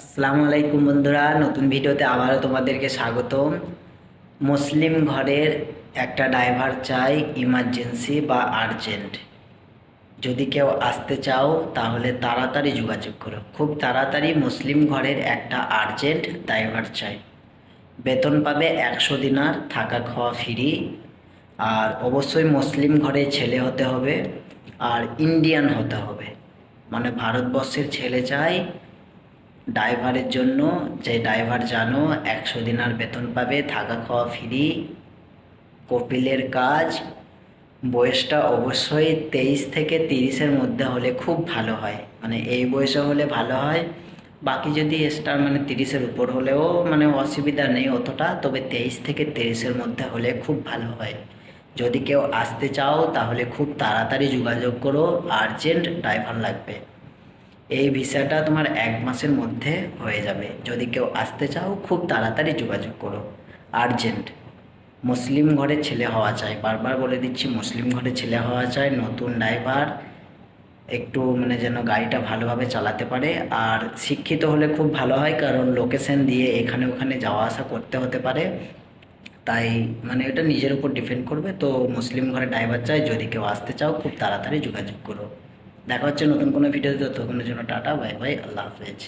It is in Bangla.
আসসালামু আলাইকুম বন্ধুরা, নতুন ভিডিওতে আবারও তোমাদেরকে স্বাগতম। মুসলিম ঘরের একটা ড্রাইভার চাই, ইমার্জেন্সি বা আর্জেন্ট। যদি কেউ আসতে চাও, তাহলে তাড়াতাড়ি যোগাযোগ করো। খুব তাড়াতাড়ি মুসলিম ঘরের একটা আর্জেন্ট ড্রাইভার চাই। বেতন পাবে একশো দিনার, থাকা খাওয়া ফ্রি। আর অবশ্যই মুসলিম ঘরে ছেলে হতে হবে, আর ইন্ডিয়ান হতে হবে। মানে ভারতবর্ষের ছেলে চাই ড্রাইভারের জন্য, যে ড্রাইভার জানো, একশো দিনার বেতন পাবে, থাকা খাওয়া ফ্রি কপিলের কাজ। বয়সটা অবশ্যই তেইশ থেকে তিরিশের মধ্যে হলে খুব ভালো হয়। মানে এই বয়সে হলে ভালো হয়। বাকি যদি স্টার মানে তিরিশের উপর হলেও মানে অসুবিধা নেই অতটা, তবে তেইশ থেকে তিরিশের মধ্যে হলে খুব ভালো হয়। যদি কেউ আসতে চাও, তাহলে খুব তাড়াতাড়ি যোগাযোগ করো আর্জেন্ট ড্রাইভার লাগবে। এই ভিসাটা তোমার এক মাসের মধ্যে হয়ে যাবে। যদি কেউ আসতে চাও, খুব তাড়াতাড়ি যোগাযোগ করো। আর্জেন্ট। মুসলিম ঘরের ছেলে হওয়া চাই। বারবার বলে দিচ্ছি, মুসলিম ঘরের ছেলে হওয়া চাই। নতুন ড্রাইভার। একটু মানে যেন গাড়িটা ভালোভাবে চালাতে পারে। আর শিক্ষিত হলে খুব ভালো হয়, কারণ লোকেশন দিয়ে এখানে ওখানে যাওয়া আসা করতে হতে পারে। তাই মানে এটা নিজের উপর ডিপেন্ড করবে। তো মুসলিম ঘরে ড্রাইভার চাই। যদি কেউ আসতে চাও, খুব তাড়াতাড়ি যোগাযোগ করো। দেখা হচ্ছে নতুন কোনো ভিডিও ভিডিওতে ততক্ষণের জন্য টাটা বাই বাই আল্লাহ হাফেজ।